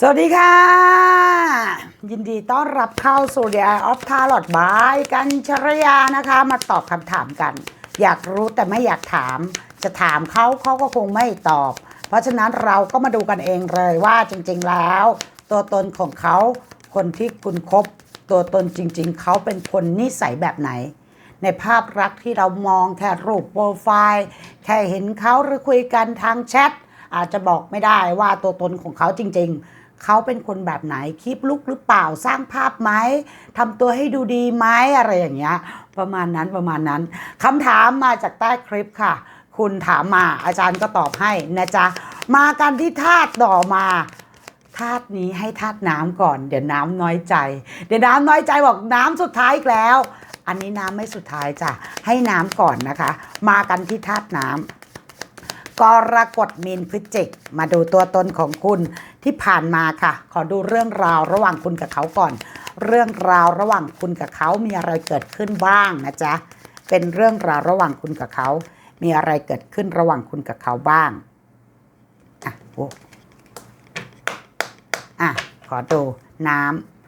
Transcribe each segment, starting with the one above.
สวัสดีค่ะ ยินดีต้อนรับเข้าสู่ The Eye of Tarot by กันชรยานะคะ มาตอบคำถามกัน อยากรู้แต่ไม่อยากถาม จะถามเขาเขาก็คงไม่ตอบ เพราะฉะนั้นเราก็มาดูกันเองเลยว่าจริงๆแล้ว ตัวตนของเขาคนที่คุณคบ ตัวตนจริง ๆ เขาเป็นคนนิสัยแบบไหน ในภาพลักษณ์ที่เรามองแค่รูปโปรไฟล์แค่เห็นเขาหรือคุยกันทางแชทอาจจะบอกไม่ได้ว่าตัวตนของเขาจริง ๆ เขาเป็นคนแบบไหนคลิปลุกหรือเปล่าสร้างภาพไหมทำตัวให้ดูดีไหมอะไรอย่างเงี้ย ประมาณนั้นประมาณนั้นคำถามมาจากใต้คลิปค่ะ คุณถามมาอาจารย์ก็ตอบให้นะจ๊ะ มากันที่ธาตุต่อมาธาตุนี้ให้ธาตุน้ำก่อน เดี๋ยวน้ำน้อยใจ เดี๋ยวน้ำน้อยใจบอกน้ำสุดท้ายอีกแล้ว อันนี้น้ำไม่สุดท้ายจ้ะให้น้ำก่อนนะคะ มากันที่ธาตุน้ำ กรกฎมีนพฤศจิก มาดูตัวตนของคุณที่ผ่านมาค่ะ ขอดูเรื่องราวระหว่างคุณกับเขาก่อน เรื่องราวระหว่างคุณกับเขามีอะไรเกิดขึ้นบ้างนะจ๊ะเป็นเรื่องราวระหว่างคุณกับเขา มีอะไรเกิดขึ้นระหว่างคุณกับเขาบ้างอะโอ้อะขอดูน้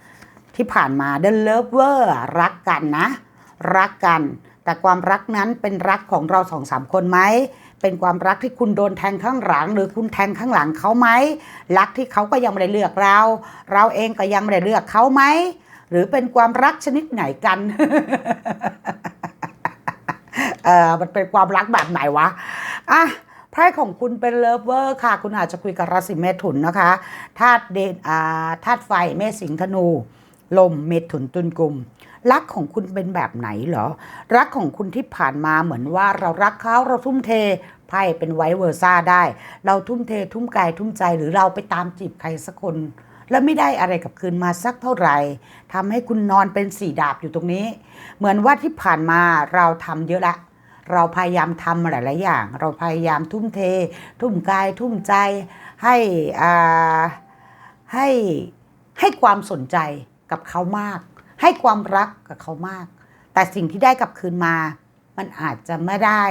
ำที่ผ่านมาเดินเลิฟเวอร์รักกันนะ รักกัน แต่ความรักนั้นเป็นรักของเราสองสามคนไหม เป็นความรักที่คุณโดนแทงข้างหลัง หรือคุณแทงข้างหลังเขาไหมรักที่เขาก็ยังไม่ได้เลือกเรา เราเองก็ยังไม่ได้เลือกเขาไหมหรือเป็นความรักชนิดไหนกันเออมันเป็นความรักแบบไหนวะอะไพ่ของคุณเป็นเลิฟเวอร์ค่ะ คุณอาจจะคุยกับราศีเมถุนนะคะธาตุเดนอ่าธาตุไฟเมษสิงธนู ลมเมถุนตุลกุม รักของคุณเป็นแบบไหนเหรอ รักของคุณที่ผ่านมาเหมือนว่าเรารักเขาเราทุ่มเทไพ่เป็นไวเวอร์ซ่าได้ เราทุ่มเททุ่มกายทุ่มใจหรือเราไปตามจีบใครสักคน แล้วไม่ได้อะไรกลับคืนมาสักเท่าไหร่ทำให้คุณนอนเป็นสี่ดาบอยู่ตรงนี้ เหมือนว่าที่ผ่านมาเราทำเยอะละเราพยายามทำหลาย ๆ อย่าง เราพยายามทุ่มเท ทุ่มกายทุ่มใจให้อ่าให้ให้ความสนใจกับเขามาก ให้ความรักกับเขามาก แต่สิ่งที่ได้กลับคืนมา มันอาจจะไม่ได้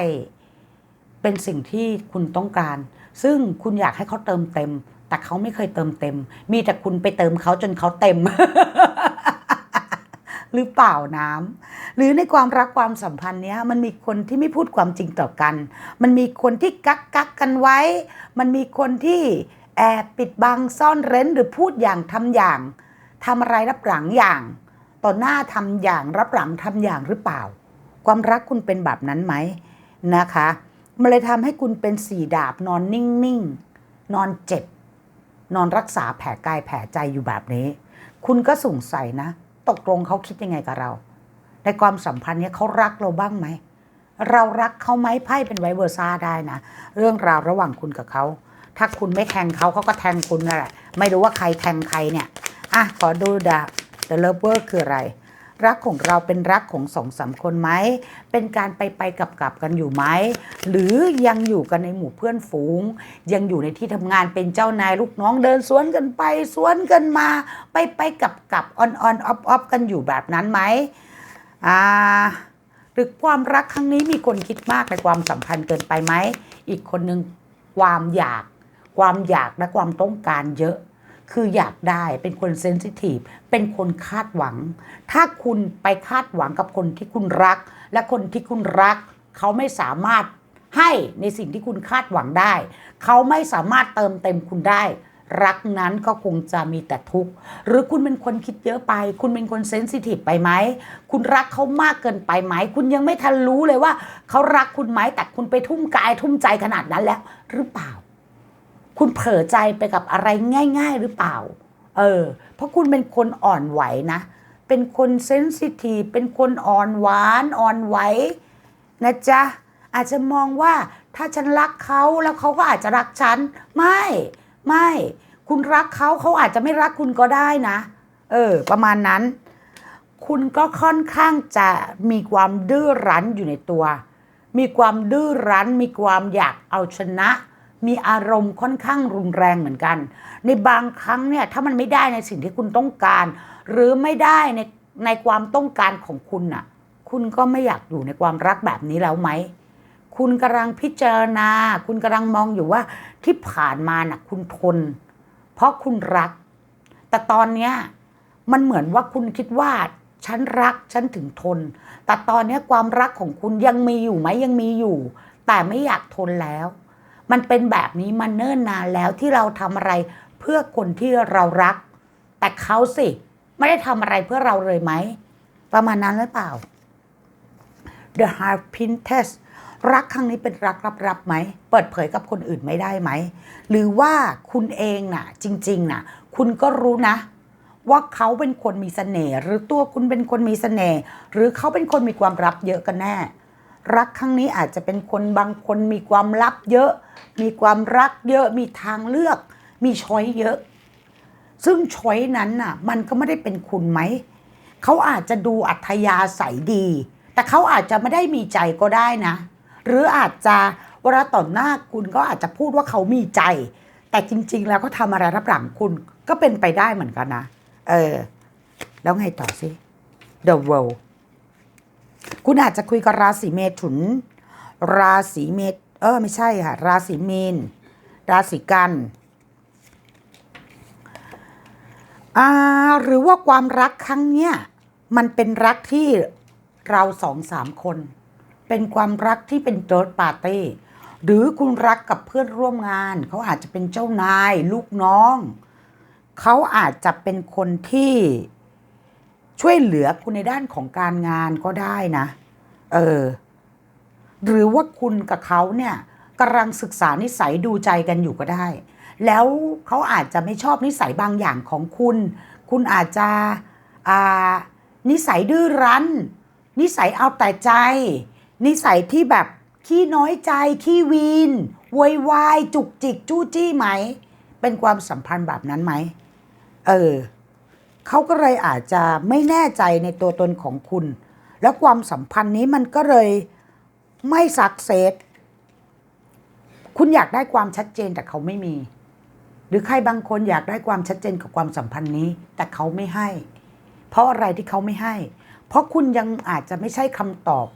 เป็นสิ่งที่คุณต้องการ ซึ่งคุณอยากให้เขาเติมเต็ม แต่เขาไม่เคยเติมเต็ม มีแต่คุณไปเติมเขาจนเขาเต็ม หรือเปล่าน้ำหรือในความรักความสัมพันธ์เนี้ย มันมีคนที่ไม่พูดความจริงต่อกัน มันมีคนที่กักกักกันไว้ มันมีคนที่แอบปิดบังซ่อนเร้นหรือพูดอย่างทำอย่างทำอะไรรับหลังอย่าง ต่อหน้าทำอย่างรับหลังทำอย่างหรือเปล่า ความรักคุณเป็นแบบนั้นไหมนะคะมันเลยทำให้คุณเป็นสี่ดาบนอนนิ่งๆ นอนเจ็บ นอนรักษาแผลกายแผลใจอยู่แบบนี้ คุณก็สงสัยนะ ตกลงเขาคิดยังไงกับเรา ในความสัมพันธ์นี้เขารักเราบ้างไหม เรารักเขาไหมไพ่เป็นไวเวอร์ซ่าได้นะ เรื่องราวระหว่างคุณกับเขา ถ้าคุณไม่แทงเขาเขาก็แทงคุณนั่นแหละ ไม่รู้ว่าใครแทงใครเนี่ย อะ ขอดูดา The Lover คืออะไร รักของเราเป็นรักของสองสามคนไหม เป็นการไปไปกลับกลับกันอยู่ไหม หรือยังอยู่กันในหมู่เพื่อนฝูง ยังอยู่ในที่ทำงานเป็นเจ้านายลูกน้องเดินสวนกันไปสวนกันมา ไปไปกลับกลับออนออนออฟออฟกันอยู่แบบนั้นไหมอ่าหรือความรักครั้งนี้มีคนคิดมากในความสัมพันธ์เกินไปไหม อีกคนนึงความอยาก ความอยากและความต้องการเยอะ คืออยากได้เป็นคนเซนซิทีฟเป็นคนคาดหวัง ถ้าคุณไปคาดหวังกับคนที่คุณรัก และคนที่คุณรัก เขาไม่สามารถให้ในสิ่งที่คุณคาดหวังได้ เขาไม่สามารถเติมเต็มคุณได้ รักนั้นก็คงจะมีแต่ทุกข์ หรือคุณเป็นคนคิดเยอะไป คุณเป็นคนเซนซิทีฟไปไหม คุณรักเขามากเกินไปไหม คุณยังไม่ทันรู้เลยว่า เขารักคุณไหมแต่คุณไปทุ่มกายทุ่มใจขนาดนั้นแล้ว หรือเปล่า คุณเผลอใจไปกับอะไรง่าย ๆ หรือเปล่า เออ เพราะคุณเป็นคนอ่อนไหวนะ เป็นคนเซนซิทีฟ เป็นคนอ่อนหวาน อ่อนไหวนะจ๊ะ อาจจะมองว่าถ้าฉันรักเขาแล้วเขาก็อาจจะรักฉัน ไม่ ไม่ คุณรักเขาเขาอาจจะไม่รักคุณก็ได้นะ เออ ประมาณนั้น คุณก็ค่อนข้างจะมีความดื้อรั้นอยู่ในตัว มีความดื้อรั้น มีความอยากเอาชนะ มีอารมณ์ค่อนข้างรุนแรงเหมือนกัน ในบางครั้งเนี่ยถ้ามันไม่ได้ในสิ่งที่คุณต้องการ หรือไม่ได้ในในความต้องการของคุณน่ะ คุณก็ไม่อยากอยู่ในความรักแบบนี้แล้วไหมคุณกำลังพิจารณา คุณกำลังมองอยู่ว่าที่ผ่านมาน่ะคุณทน เพราะคุณรัก แต่ตอนเนี้ยมันเหมือนว่าคุณคิดว่า ฉันรักฉันถึงทน แต่ตอนนี้ความรักของคุณยังมีอยู่ไหมยังมีอยู่ แต่ไม่อยากทนแล้ว มันเป็นแบบนี้มันเนิ่นนานแล้วที่เราทำอะไรเพื่อคนที่เรารัก แต่เขาสิไม่ได้ทำอะไรเพื่อเราเลยไหม ประมาณนั้นหรือเปล่า The Heart Princess รักครั้งนี้เป็นรักลับๆไหม เปิดเผยกับคนอื่นไม่ได้ไหม หรือว่าคุณเองน่ะ จริง ๆ น่ะ คุณก็รู้นะ ว่าเขาเป็นคนมีเสน่ห์หรือตัวคุณเป็นคนมีเสน่ห์หรือเขาเป็นคนมีความลับเยอะกันแน่ รักครั้งนี้อาจจะเป็นคนบางคนมีความลับเยอะ มีความรักเยอะ มีทางเลือก มีช้อยเยอะ ซึ่งช้อยนั้นน่ะ มันก็ไม่ได้เป็นคุณไหม เขาอาจจะดูอัธยาศัยดี แต่เขาอาจจะไม่ได้มีใจก็ได้นะ หรืออาจจะเวลาต่อหน้าคุณก็อาจจะพูดว่าเขามีใจ แต่จริง ๆ แล้วเขาทำอะไรรับหลังคุณก็เป็นไปได้เหมือนกันนะ เออ แล้วไงต่อสิ The World คุณอาจจะคุยกับราศีเมถุน ราศีเมษเออไม่ใช่ค่ะ ราศีมีน ราศีกันอ่าหรือว่าความรักครั้งเนี้ยมันเป็นรักที่เราสองสามคน เป็นความรักที่เป็นเติร์ดปาร์ตี้หรือคุณรักกับเพื่อนร่วมงาน เขาอาจจะเป็นเจ้านาย ลูกน้อง เขาอาจจะเป็นคนที่ ช่วยเหลือคุณในด้านของการงานก็ได้นะ เออ หรือว่าคุณกับเขาเนี่ยกำลังศึกษานิสัยดูใจกันอยู่ก็ได้ แล้วเขาอาจจะไม่ชอบนิสัยบางอย่างของคุณ คุณอาจจะอ่านิสัยดื้อรั้น นิสัยเอาแต่ใจ นิสัยที่แบบขี้น้อยใจ ขี้วีนโวยวายจุกจิกจู้จี้ไหม เป็นความสัมพันธ์แบบนั้นไหม เออ เขาก็เลยอาจจะไม่แน่ใจในตัวตนของคุณ แล้วความสัมพันธ์นี้มันก็เลยไม่สักเซสคุณอยากได้ความชัดเจนแต่เขาไม่มี หรือใครบางคนอยากได้ความชัดเจนกับความสัมพันธ์นี้ แต่เขาไม่ให้ เพราะอะไรที่เขาไม่ให้ เพราะคุณยังอาจจะไม่ใช่คำตอบ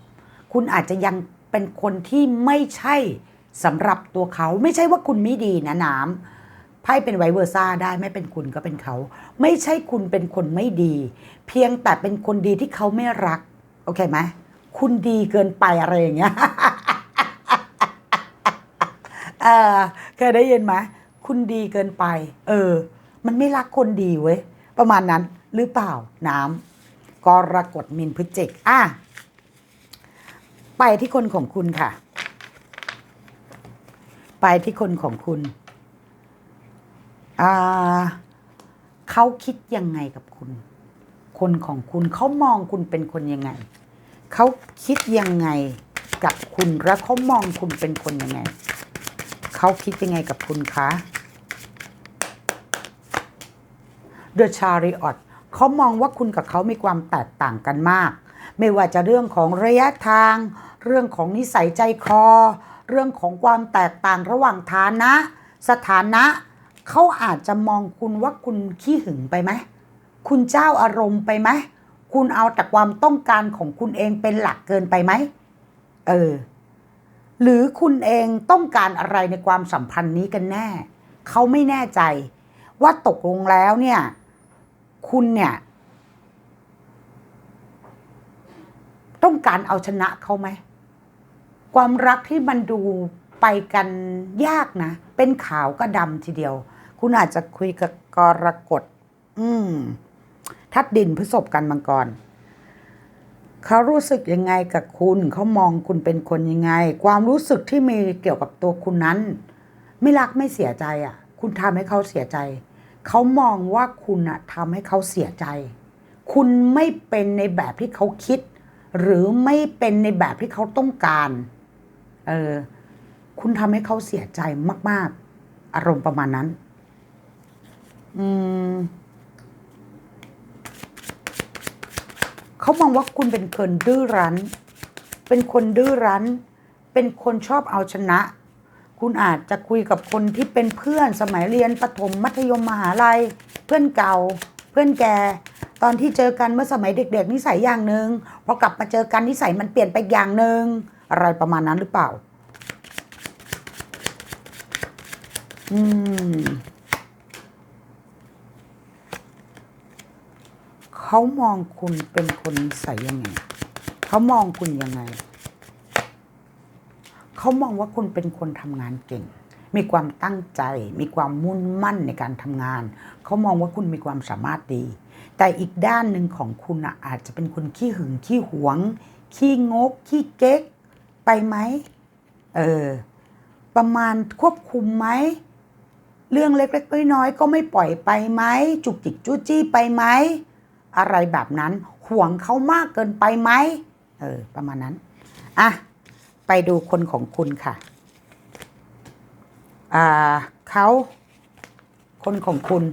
คุณอาจจะยังเป็นคนที่ไม่ใช่สำหรับตัวเขาไม่ใช่ว่าคุณไม่ดีนะน้ำ ไพ่เป็นไวเวอร์ซ่าได้ไม่เป็นคุณก็เป็นเขา ไม่ใช่คุณเป็นคนไม่ดี เพียงแต่เป็นคนดีที่เขาไม่รัก โอเคไหมคุณดีเกินไปอะไรอย่างเงี้ยเออเคยได้ยินไหมคุณดีเกินไป เออ มันไม่รักคนดีเว้ย ประมาณนั้นหรือเปล่าน้ำกรกฎมินพฤจิกอะไปที่คนของคุณค่ะ ไปที่คนของคุณ เขาคิดยังไงกับคุณ คนของคุณเขามองคุณเป็นคนยังไง เขาคิดยังไงกับคุณแล้วเขามองคุณเป็นคนยังไง เขาคิดยังไงกับคุณคะ The Chariot เขามองว่าคุณกับเขามีความแตกต่างกันมาก ไม่ว่าจะเรื่องของระยะทาง เรื่องของนิสัยใจคอ เรื่องของความแตกต่างระหว่างฐานะ สถานะ เขาอาจจะมองคุณว่าคุณขี้หึงไปไหมคุณเจ้าอารมณ์ไปไหมคุณเอาแต่ความต้องการของคุณเองเป็นหลักเกินไปไหมเออหรือคุณเองต้องการอะไรในความสัมพันธ์นี้กันแน่ เขาไม่แน่ใจ ว่าตกลงแล้วเนี่ย คุณเนี่ย ต้องการเอาชนะเขาไหม ความรักที่มันดูไปกันยากนะ เป็นขาวก็ดำทีเดียว คุณอาจจะคุยกับกรกฎอืมทัดดินพฤษภกันมังกรเขารู้สึกยังไงกับคุณ เขามองคุณเป็นคนยังไง ความรู้สึกที่มีเกี่ยวกับตัวคุณนั้น ไม่รักไม่เสียใจอะ คุณทำให้เขาเสียใจ เขามองว่าคุณอะทำให้เขาเสียใจ คุณไม่เป็นในแบบที่เขาคิด หรือไม่เป็นในแบบที่เขาต้องการ เออ คุณทำให้เขาเสียใจมาก ๆ อารมณ์ประมาณนั้น เขามองว่าคุณเป็นคนดื้อรั้น เป็นคนดื้อรั้น เป็นคนชอบเอาชนะ คุณอาจจะคุยกับคนที่เป็นเพื่อนสมัยเรียนประถมมัธยมมหาลัย เพื่อนเก่า เพื่อนแก ตอนที่เจอกันเมื่อสมัยเด็ก ๆ นิสัยอย่างหนึ่งพอกลับมาเจอกันนิสัยมันเปลี่ยนไปอย่างหนึ่งอะไรประมาณนั้นหรือเปล่า อืม เขามองคุณเป็นคนนิสัยยังไง เขามองคุณยังไง เขามองว่าคุณเป็นคนทำงานเก่ง มีความตั้งใจ มีความมุ่งมั่นในการทำงาน เขามองว่าคุณมีความสามารถดี แต่อีกด้านหนึ่งของคุณออาจจะเป็นคนขี้หึง ขี้หวง ขี้งก ขี้เก๊ก ไปไหม เออ ประมาณควบคุมไหมเรื่องเล็กๆน้อยๆก็ไม่ปล่อยไปไหมจุกจิกจู้จี้ไปไหม อะไรแบบนั้น ห่วงเขามากเกินไปไหมเออ ประมาณนั้น อะ ไปดูคนของคุณค่ะ อ่าเขาคนของคุณ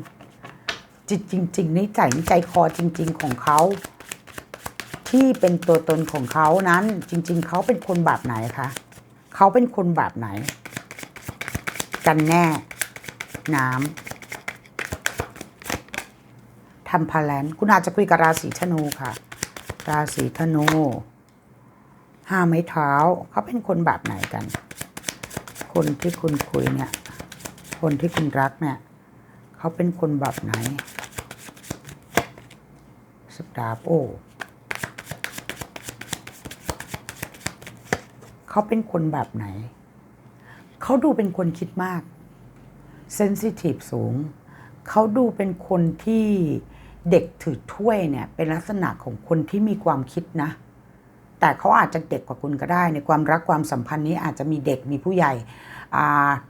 จิตจริง ๆ นิสัยนิใจคอจริง ๆ ของเขาที่เป็นตัวตนของเขานั้น จริง ๆ เขาเป็นคนแบบไหนคะเขาเป็นคนแบบไหน กันแน่ น้ำ ทำพาแลนคุณอาจจะคุยกับราศีธนูค่ะ ราศีธนูห้าไม้เท้าเขาเป็นคนแบบไหนกัน คนที่คุณคุยเนี่ย คนที่คุณรักเนี่ยเขาเป็นคนแบบไหนสตาร์โอเขาเป็นคนแบบไหน เขาดูเป็นคนคิดมากเซนซิทีฟสูง เขาดูเป็นคนที่ เด็กถือถ้วยเนี่ยเป็นลักษณะของคนที่มีความคิดนะ แต่เขาอาจจะเด็กกว่าคุณก็ได้ ในความรักความสัมพันธ์นี้อาจจะมีเด็กมีผู้ใหญ่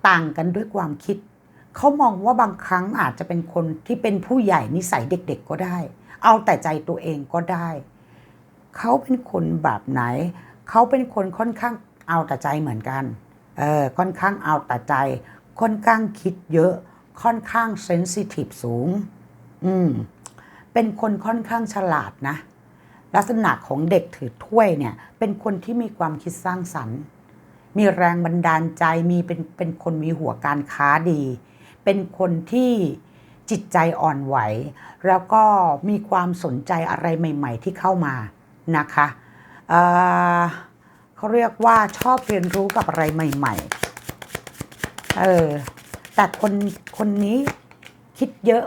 ต่างกันด้วยความคิด เขามองว่าบางครั้งอาจจะเป็นคนที่เป็นผู้ใหญ่นิสัยเด็ก ๆก็ได้ เอาแต่ใจตัวเองก็ได้ เขาเป็นคนแบบไหน เขาเป็นคนค่อนข้างเอาแต่ใจเหมือนกัน เออค่อนข้างเอาแต่ใจ ค่อนข้างคิดเยอะ ค่อนข้างเซนซิทีฟสูง อืม เป็นคนค่อนข้างฉลาดนะ ลักษณะของเด็กถือถ้วยเนี่ย เป็นคนที่มีความคิดสร้างสรรค์ มีแรงบันดาลใจมีเป็นเป็นคนมีหัวการค้าดี เป็นคนที่จิตใจอ่อนไหว แล้วก็มีความสนใจอะไรใหม่ ๆ ที่เข้ามานะคะเเขาเรียกว่าชอบเรียนรู้กับอะไรใหม่ ๆ เออแต่คนคนนี้คิดเยอะ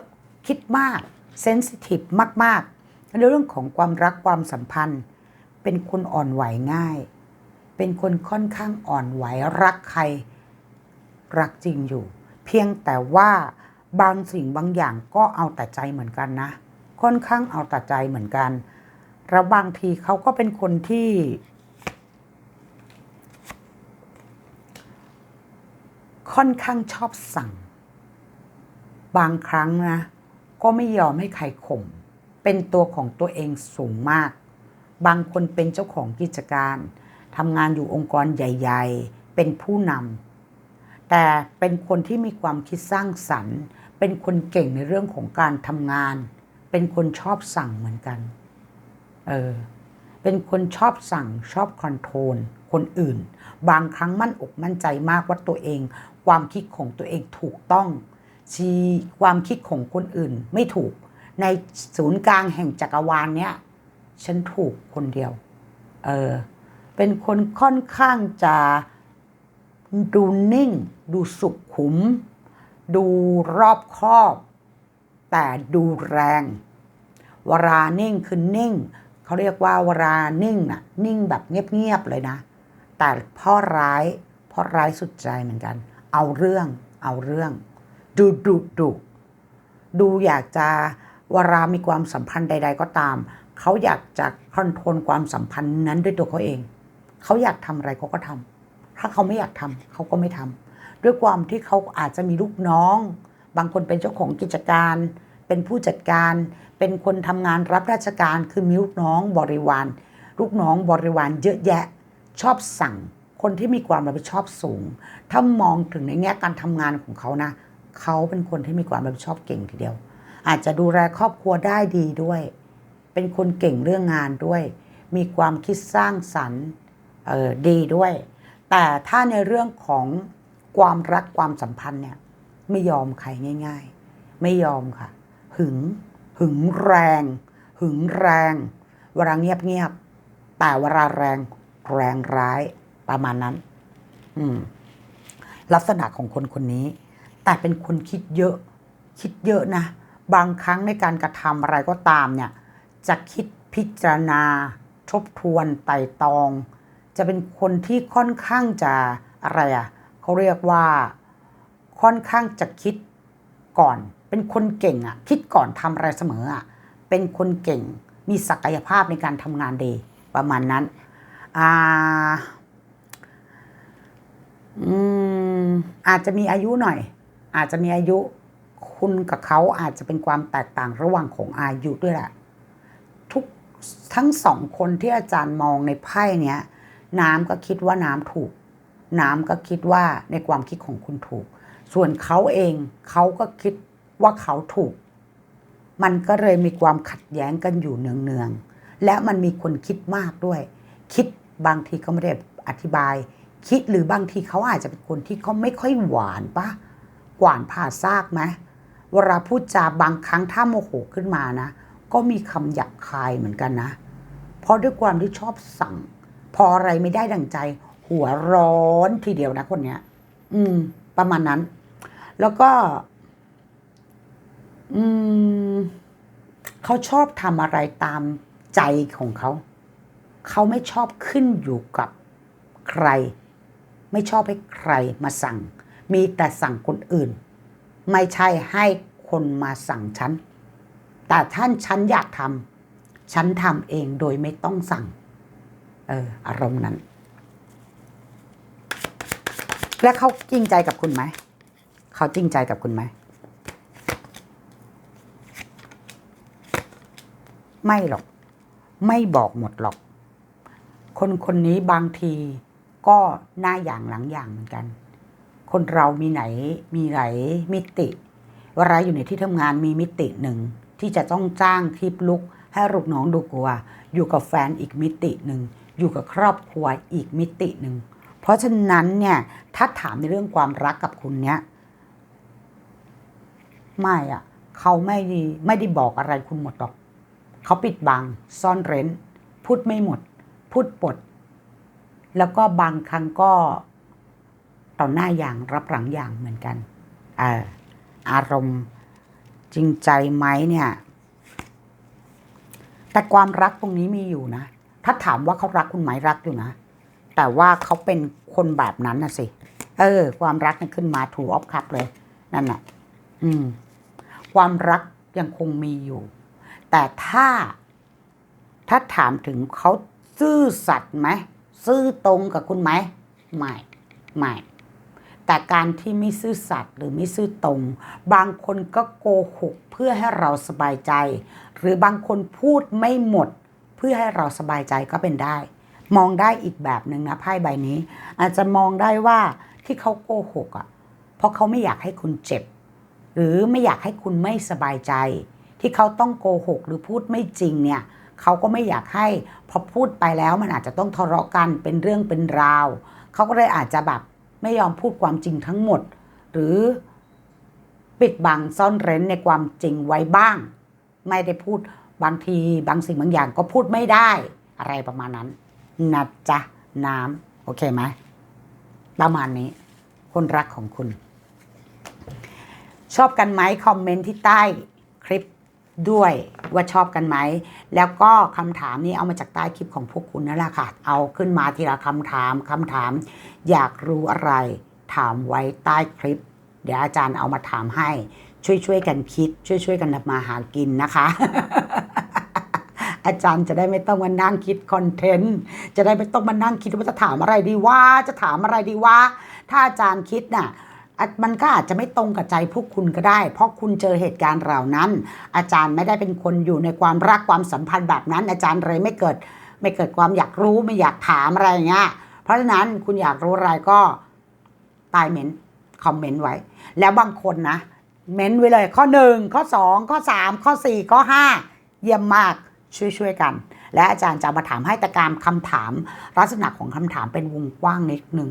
คิดมาก เซนซิทีฟมากๆในเรื่องของความรักความสัมพันธ์ เป็นคนอ่อนไหวง่าย เป็นคนค่อนข้างอ่อนไหวรักใคร รักจริงอยู่ เพียงแต่ว่าบางสิ่งบางอย่างก็เอาแต่ใจเหมือนกันนะ ค่อนข้างเอาแต่ใจเหมือนกันแล้วบางทีเขาก็เป็นคนที่ค่อนข้างชอบสั่ง บางครั้งนะ ก็ไม่ยอมให้ใครข่ม เป็นตัวของตัวเองสูงมาก บางคนเป็นเจ้าของกิจการทำงานอยู่องค์กรใหญ่ ๆ เป็นผู้นำแต่เป็นคนที่มีความคิดสร้างสรรค์ เป็นคนเก่งในเรื่องของการทำงาน เป็นคนชอบสั่งเหมือนกัน เออ เป็นคนชอบสั่งชอบคอนโทรลคนอื่น บางครั้งมั่นอกมั่นใจมากว่าตัวเอง ความคิดของตัวเองถูกต้อง ชี้ความคิดของคนอื่นไม่ถูก ในศูนย์กลางแห่งจักรวาลเนี้ยฉันถูกคนเดียว เออ เป็นคนค่อนข้างจะดูนิ่ง ดูสุขขุม ดูรอบคอบ แต่ดูแรงวลานิ่งคือนิ่ง เขาเรียกว่าวลานิ่งน่ะ นิ่งแบบเงียบๆเลยนะ แต่พ่อร้าย พ่อร้ายสุดใจเหมือนกัน เอาเรื่อง เอาเรื่อง ดูดุดุดูอยากจะเวลามีความสัมพันธ์ใด ๆ ก็ตาม เขาอยากจะคอนโทรลความสัมพันธ์นั้นด้วยตัวเขาเอง เขาอยากทำอะไรเขาก็ทำถ้าเขาไม่อยากทำเขาก็ไม่ทำด้วยความที่เขาอาจจะมีลูกน้อง บางคนเป็นเจ้าของกิจการ เป็นผู้จัดการ เป็นคนทำงานรับราชการคือมีลูกน้องบริวาร ลูกน้องบริวารเยอะแยะชอบสั่งคนที่มีความรับผิดชอบสูง ถ้ามองถึงในแง่การทำงานของเขานะ เขาเป็นคนที่มีความรับผิดชอบเก่งทีเดียว อาจจะดูแลครอบครัวได้ดีด้วย เป็นคนเก่งเรื่องงานด้วย มีความคิดสร้างสรรค์เออดีด้วย แต่ถ้าในเรื่องของความรักความสัมพันธ์เนี่ยไม่ยอมใครง่าย ๆ ไม่ยอมค่ะ หึง หึงแรง หึงแรง เวลาเงียบๆแต่เวลาแรงแรงร้ายประมาณนั้น อืมลักษณะของคนคนนี้ แต่เป็นคนคิดเยอะ คิดเยอะนะ บางครั้งในการกระทำอะไรก็ตามเนี่ย จะคิดพิจารณา ทบทวนไต่ตอง จะเป็นคนที่ค่อนข้างจะอะไรอะเขาเรียกว่าค่อนข้างจะคิดก่อน เป็นคนเก่งอะ คิดก่อนทำอะไรเสมออะ เป็นคนเก่ง มีศักยภาพในการทำงานดีประมาณนั้นอ่าอืมอาจจะมีอายุหน่อย อาจจะมีอายุคุณกับเขาอาจจะเป็นความแตกต่างระหว่างของอายุด้วยแหละทุกทั้งสองคนที่อาจารย์มองในไพ่เนี้ยน้ำก็คิดว่าน้ำถูก น้ำก็คิดว่าในความคิดของคุณถูก ส่วนเขาเองเขาก็คิดว่าเขาถูก มันก็เลยมีความขัดแย้งกันอยู่เนืองๆและมันมีคนคิดมากด้วย คิดบางทีก็ไม่ได้อธิบาย คิดหรือบางทีเขาอาจจะเป็นคนที่เขาไม่ค่อยหวานปะ หวานผ่าซากไหมเวลาพูดจาบางครั้งถ้าโมโหขึ้นมานะ ก็มีคำหยาบคายเหมือนกันนะ เพราะด้วยความที่ชอบสั่ง พออะไรไม่ได้ดังใจ หัวร้อนทีเดียวนะคนเนี้ย อืม ประมาณนั้น แล้วก็ อืม เขาชอบทำอะไรตามใจของเขา เขาไม่ชอบขึ้นอยู่กับใคร ไม่ชอบให้ใครมาสั่ง มีแต่สั่งคนอื่น ไม่ใช่ให้คนมาสั่งฉัน แต่ท่านฉันอยากทำฉันทำเองโดยไม่ต้องสั่ง เอออารมณ์นั้น และเขาจริงใจกับคุณไหม เขาจริงใจกับคุณไหม ไม่หรอก ไม่บอกหมดหรอก คนคนนี้บางทีก็หน้าอย่างหลังอย่างเหมือนกัน คนเรามีไหนมีไหนมิติเวลาอยู่ในที่ทำงานมีมิติหนึ่งที่จะต้องจ้างคลิปลุก ให้ลูกน้องดูกลัว อยู่กับแฟนอีกมิติหนึ่งอยู่กับครอบครัวอีกมิติหนึ่งเพราะฉะนั้นเนี่ยถ้าถามในเรื่องความรักกับคุณเนี้ยไม่อะเขาไม่ได้ไม่ได้บอกอะไรคุณหมดหรอก เขาปิดบัง ซ่อนเร้น พูดไม่หมด พูดปด แล้วก็บางครั้งก็ ต่อหน้าอย่างรับหลังอย่างเหมือนกันอออารมณ์จริงใจไหมเนี่ย แต่ความรักตรงนี้มีอยู่นะ ถ้าถามว่าเขารักคุณไหมรักอยู่นะ แต่ว่าเขาเป็นคนแบบนั้นนะสิ เออ ความรักนี่ขึ้นมาถูออฟคัพเลย นั่นน่ะอืม ความรักยังคงมีอยู่ แต่ถ้า ถ้าถามถึงเขาซื่อสัตย์ไหมซื่อตรงกับคุณไหมไม่ ไม่ แต่การที่ไม่ซื่อสัตย์หรือไม่ซื่อตรง บางคนก็โกหกเพื่อให้เราสบายใจ หรือบางคนพูดไม่หมด เพื่อให้เราสบายใจก็เป็นได้ มองได้อีกแบบหนึ่งนะไพ่ใบนี้ อาจจะมองได้ว่าที่เขาโกหกอะเพราะเขาไม่อยากให้คุณเจ็บ หรือไม่อยากให้คุณไม่สบายใจ ที่เขาต้องโกหกหรือพูดไม่จริงเนี่ยเขาก็ไม่อยากให้พอพูดไปแล้วมันอาจจะต้องทะเลาะกันเป็นเรื่องเป็นราวเขาก็เลยอาจจะแบบ ไม่ยอมพูดความจริงทั้งหมด หรือปิดบังซ่อนเร้นในความจริงไว้บ้าง ไม่ได้พูดบางทีบางสิ่งบางอย่างก็พูดไม่ได้อะไรประมาณนั้นนะจ๊ะน้ำโอเคไหมประมาณนี้ คนรักของคุณ ชอบกันไหมคอมเมนต์ที่ใต้ ด้วยว่าชอบกันไหม แล้วก็คำถามนี้เอามาจากใต้คลิปของพวกคุณนั่นแหละค่ะ เอาขึ้นมาทีละคำถามคำถาม อยากรู้อะไร ถามไว้ใต้คลิป เดี๋ยวอาจารย์เอามาถามให้ ช่วยช่วยๆกันคิด ช่วยช่วยๆกันทำมาหากินนะคะ อาจารย์จะได้ไม่ต้องมานั่งคิดคอนเทนต์จะได้ไม่ต้องมานั่งคิดว่าจะถามอะไรดีว่าจะถามอะไรดีว่าถ้าอาจารย์คิดนะ่ะ มันก็อาจจะไม่ตรงกับใจพวกคุณก็ได้ เพราะคุณเจอเหตุการณ์เหล่านั้น อาจารย์ไม่ได้เป็นคนอยู่ในความรักความสัมพันธ์แบบนั้น อาจารย์เลยไม่เกิด ไม่เกิดความอยากรู้ไม่อยากถามอะไรอย่างเงี้ยเพราะฉะนั้นคุณอยากรู้อะไรก็ใตายเมนคอมเมนต์ไว้ แล้วบางคนนะ เม้นไว้เลยข้อ1ข้อ2ข้อ3ข้อ4ข้อ5เยี่ยมมากช่วยๆกัน และอาจารย์จะมาถามให้แต่การคำถามลักษณะของคำถามเป็นวงกว้างนิดนึง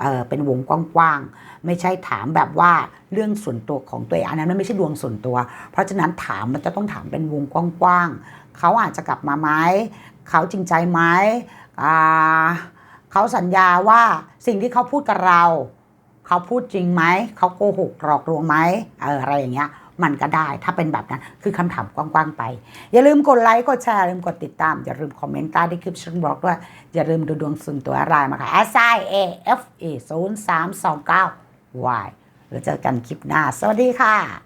เออเป็นวงกว้างๆ ไม่ใช่ถามแบบว่าเรื่องส่วนตัวของตัวเองอันนั้นมันไม่ใช่ดวงส่วนตัว เพราะฉะนั้นถามมันจะต้องถามเป็นวงกว้างๆเขาอาจจะกลับมาไหมเขาจริงใจไหมเขาสัญญาว่าสิ่งที่เขาพูดกับเรา เขาพูดจริงไหมเขาโกหกหลอกลวงไหมเอออะไรอย่างเงี้ย มันก็ได้ ถ้าเป็นแบบนั้นคือคำถามกว้างๆไป อย่าลืมกดไลค์กดแชร์อย่าลืมกดติดตาม อย่าลืมคอมเมนต์ใต้ดีคลิปชั่นบล็อกด้วย อย่าลืมดูดวงส่วนตัวรายมาค่ะ S I A F E 0 3 2 9 Y แล้วเจอกันคลิปหน้า สวัสดีค่ะ